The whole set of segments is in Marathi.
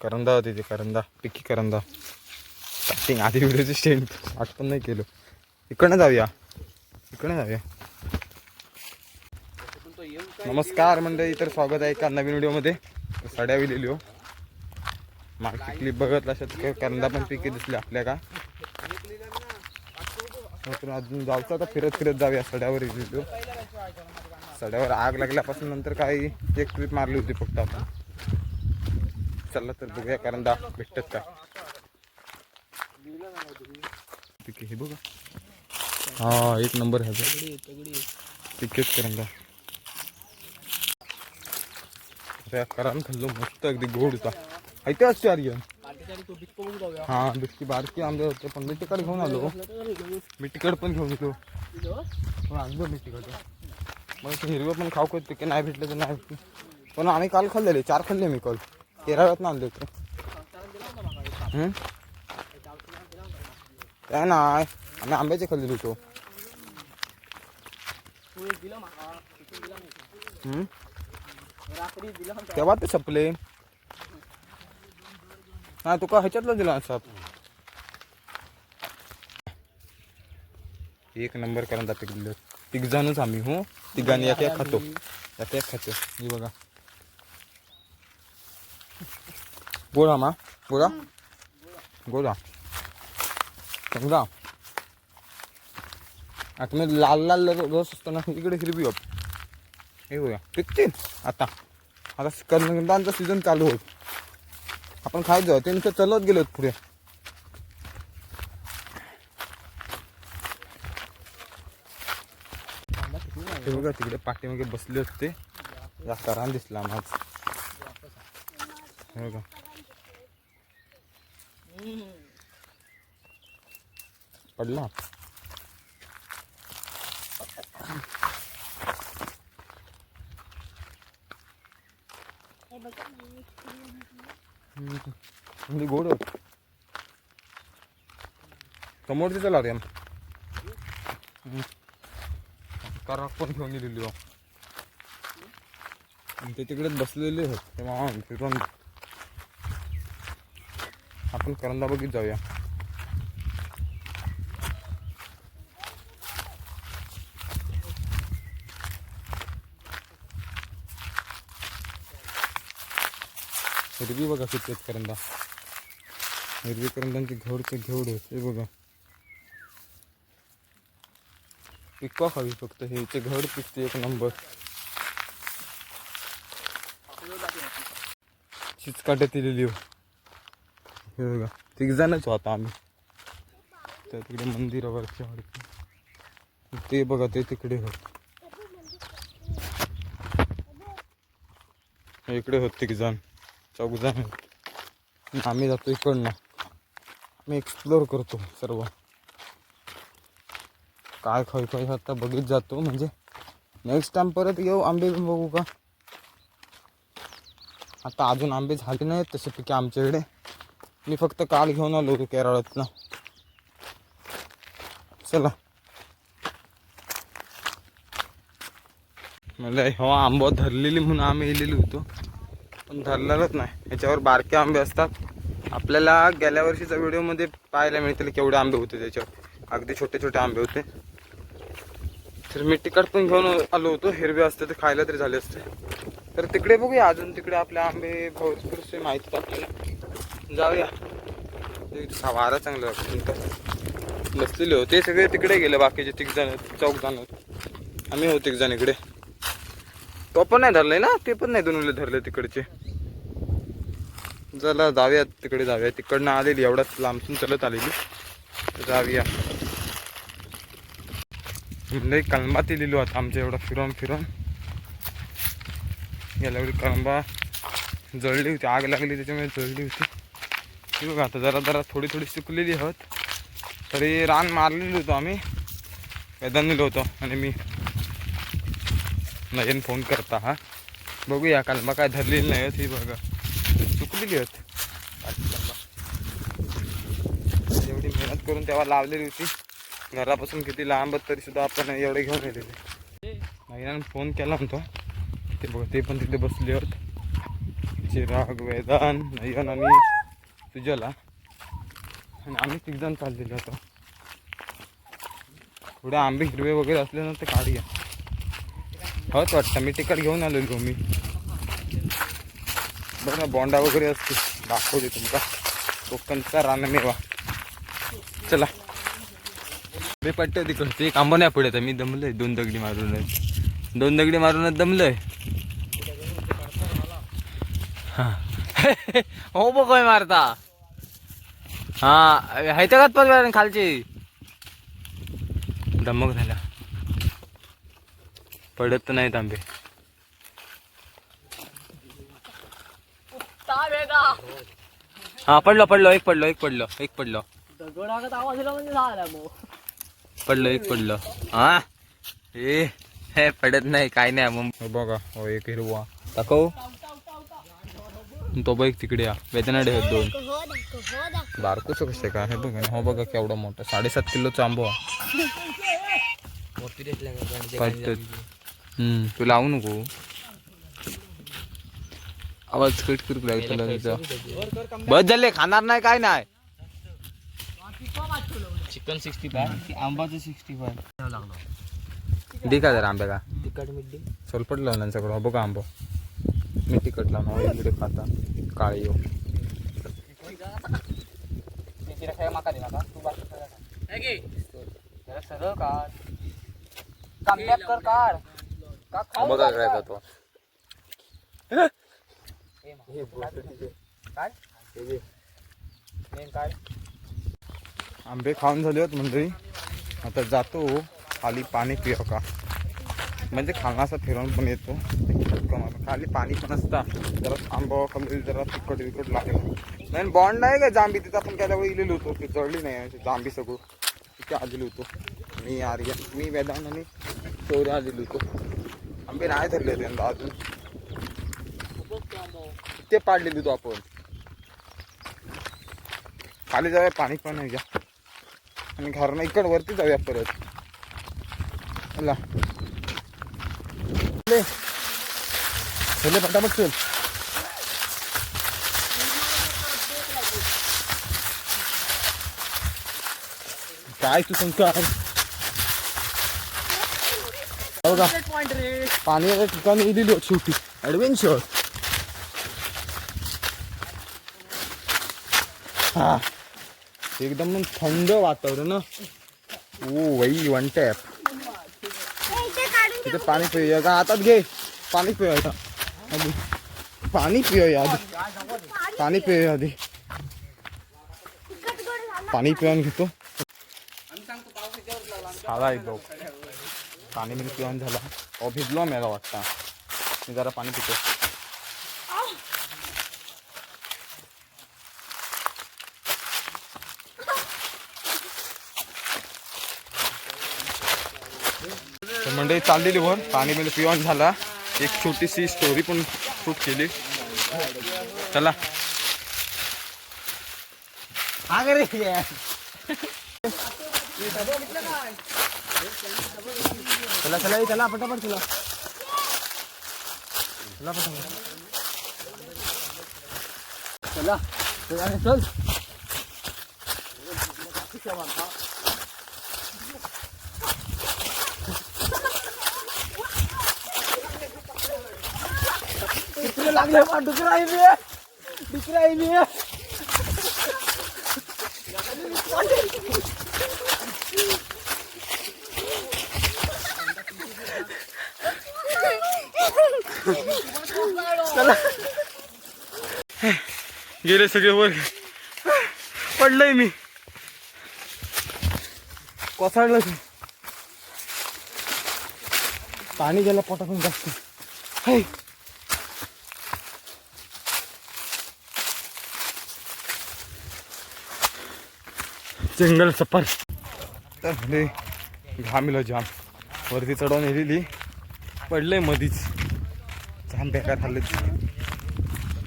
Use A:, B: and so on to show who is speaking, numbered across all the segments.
A: करंदा होती ती करंदा. पिकी करंदा. स्टार्टिंग आधी व्हिडिओची स्टेंट आठवण नाही केलं. इकडनं जाऊया. इकडनं जाऊया. नमस्कार मंडळी तर स्वागत आहे एका नवीन व्हिडिओमध्ये. साड्या विलेली हो. मागची क्लिप बघत अशात करंदा पण पिके दिसली आपल्या का अजून जाऊचं आता फिरत फिरत जाऊया सड्यावर सड्यावर आग लागल्यापासून नंतर काही एक ट्रिप मारली होती फक्त आपण. चला तर बघूया कारण दा भेटतात का? ठीक हे बघा. हा एक नंबर आहे तिकेच करंदा करान खाल्लो मस्त अगदी गोड होता ऐकते असते आर्यन हा बिस्की बारकी आंबे होते पण मी तिकड घेऊन आलो. मी तिकड पण घेऊन येतो. हो, आणलो मी तिकड. मग ते हिरवं पण खाऊ करते की नाही भेटलं तर नाही भेटलं. पण आम्ही काल खाल्लेले चार खाल्ले मी काल. केरळात आणले होते काय नाही. आम्ही आंब्याचे खाल्लेले होतो हम्म? तेव्हा ते संपले? नाही तुका ह्याच्यातलं दिला साप एक नंबर करंदा पिकलं. तिघ जणच आम्ही हो. तिघांनी एक एक खातो. एक एक खातो. हे बघा. गोळा मा. गोळा गोळा समजा. आता मी लाल लाल रस असतो ना इकडे हिरवी होत हे बघा पिकतील आता. आता करंदांचा सीझन चालू होत आपण खायचं. ते नुसतं चलत गेलो पुढे. ते बघा तिकडे पाठीमागे बसले होते. या करान दिसला माझ. हे बघा. पडला. म्हणजे गोड. होत समोरची चला रे कार पण घेऊन गेलेली आणि ते तिकडेच बसलेले होत तेव्हा आपण करंदा बघित जाऊया. हिरवी बघा किती आहेत करंदा. हिरवी करंदांची घोडचे घेवड हे बघा. पिकवा खावी फक्त हे इथे घड पिकते एक नंबर. चिचकाट्यात दिलेली हो. हे बघा तिघ जणच होता आम्ही. त्या तिकडे मंदिरावरच्या वरती ते बघा ते तिकडे होत. इकडे होत तिघ जण चौघ जण आम्ही जातो इकडनं. मी एक्सप्लोर करतो सर्व. काय खाय खाय आता बघित जातो म्हणजे नेक्स्ट टाइम परत येऊ आंबे बघू का? आता अजून आंबे झाले नाहीत तसे पिके आमच्याकडे. मी फक्त काल घेऊन आलो होतो केरळातनं. चला. मला हो आंबा धरलेली म्हणून आम्ही येलेलो होतो. पण धरलेलंच नाही. याच्यावर बारके आंबे असतात. आपल्याला गेल्या वर्षीच्या व्हिडिओमध्ये पाहायला मिळतील केवढे आंबे होते त्याच्यावर. अगदी छोटे छोटे आंबे होते. तर मी तिकट पण घेऊन आलो होतो. हिरवे असते ते खायला तरी झाले असते. तर तिकडे बघूया. अजून तिकडे आपले आंबे भरपूरसे माहिती आपल्याला. जाऊया. वारा चांगला बसलेले होते. सगळे तिकडे गेले. बाकीचे तिक जण चौक जण आम्ही होते जण इकडे. तो पण नाही धरले ना? ते पण नाही दोन धरले तिकडचे. चला जाऊया. तिकडे जाऊया. तिकडनं आलेली एवढ्याच लांबसून चलत आलेली. जाऊया. जाऊया लई ते लिहिलो आता आमच्या एवढा फिरून फिरून गेल्या वेळी कलंबा जळली होती. आग लागली त्याच्यामुळे जळली होती. ती बघा आता जरा जरा थोडी थोडी सुकलेली आहोत. तरी रान मारलेलो होतो आम्ही. मैदान नेलो होतो. आणि मी नयन फोन करता हा. बघूया कलमा काय धरलेली नाही होत ही बघा. चुकलेली आहेत एवढी मेहनत करून तेव्हा लावलेली होती. घरापासून किती लांब तरी सुद्धा आपण एवढे घेऊन गेलेले महिन्यानं फोन केला म्हणतो ते बघा ते पण तिथे बसले आहोत चिराग वेदान नयन आणि सुजला आणि आम्ही तिघजण चाललेलो होतो थोडे आंबे हिरवे वगैरे असले ना ते काढूया. हवंच वाटतं. मी तिकट घेऊन आलेलो मी. बघ ना बोंडा वगैरे असते. दाखवते तुमका कोकणचा रानमेवा. चला. मी पट्ट तिकडचे एक आंबा नाही पडत मी दमलोय. दोन दगडी मारूनच दोन दगडी मारूनच दमलोय. हा. हो बघ मारता. हा ह्याच्या पण खालची? धमक झाला. पडत तर नाहीत आंबे. हा पडलो पडलो एक पडलो एक पडलो एक पडलो.
B: म्हणजे
A: पडलो एक पडलो. हा? ए हे पडत नाही काय नाही मग बघा हो एक हिरवा. दाखव. तो बघ तिकडे या. वेदनाडे आहेत दोन. बारकोच कसे काय हे बघा. हो बघा केवढा मोठा. साडेसात हा. पडतात. हम्म तू लावू नको. आवाज कट करू लागला तुला बस झाले खाणार नाही काय नाही.
B: चिकन सिक्स्टी फाय आंबाचं सिक्स्टी फाय
A: दे का जरा आंब्या का
B: तिखट मिठी.
A: सोलपट लावून त्यांच्याकडं हो बघा आंबो. मी तिखट लावून हो इकडे खाता. काळी
B: सरळ काढ. कमबॅक कर काढ. का खाऊ
A: बघा
B: का?
A: काय का तो
B: काढ. मेन काढ.
A: आंबे खाऊन झाले होत मंडळी. आता जातो. खाली पाणी पिऊ का? म्हणजे खाण्याचा फिरवून पण येतो. खाली पाणी पण असतं. जरा आंबा कमी जरा तिखट विकट लागेल. नाही बॉन्ड नाही का जांबी तिथं आपण त्याला वेळी इलेलो होतो. ती चढली नाही जांबी सगळं. तिथे आलेलो होतो. मी आर्या मी वेदान आणि चौऱ्या आलेलो होतो. आंबे नाही धरले त्यांना अजून. ते पाडलेली होतो आपण. खाली जाऊया पाणी पण नाही घ्या आणि घरनं इकड वरती जाऊया परत. चला. चले पटापट चल. काय तू संस्कार बघा. पाणी ठिकाणी दिली शेवटी ॲडव्हेंचर हा. एकदम थंड वातावरण ओ वई वन टॅप तिथे पाणी पिऊया का? हातात घे. पाणी पिऊया आता आधी. पाणी पिऊया आधी. पाणी पिऊया आधी. पाणी पिऊन घेतो. झाला एकदम पाणी मी पिऊन झाला अहो भिजलो मला वाटतं मी जरा पाणी पितो। मंडळी चाललेली पाणी बिल पिऊन झाला. एक छोटीशी स्टोरी पण शूट केली. चला.
B: हा
A: चला चला चला पटापट चला चला पटापट
B: चला चला चल लागले डुकरा आहे मी डुकरा आहे मी चला.
A: गेले सगळे वर. पडलंय मी. कोसळलं ते पाणी गेलं पोटातून जास्त. हाय. जंगल सफर. तर घामिलं जाम. वरती चढवून येलेली पडलंय मधीच. जाम बेकार हल्ले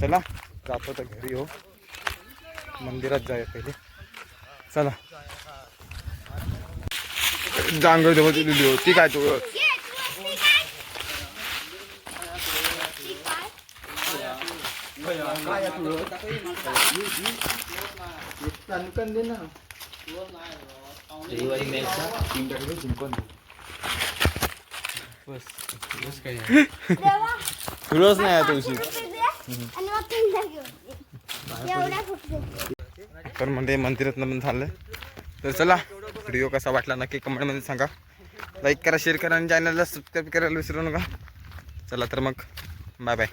A: चला जातो तर घरी हो. मंदिरात जाऊया पहिले. चला. डांगर देवा दिलेली होती काय तू?
C: आणि मग तीनदा घेऊन ये. एवढ्या फक्त
A: तर म्हणजे मंदिरातनं पण झालं तर चला व्हिडिओ कसा वाटला नक्की कमेंटमध्ये सांगा लाईक करा शेअर करा आणि चॅनलला सबस्क्राईब करायला विसरू नका चला तर मग बाय बाय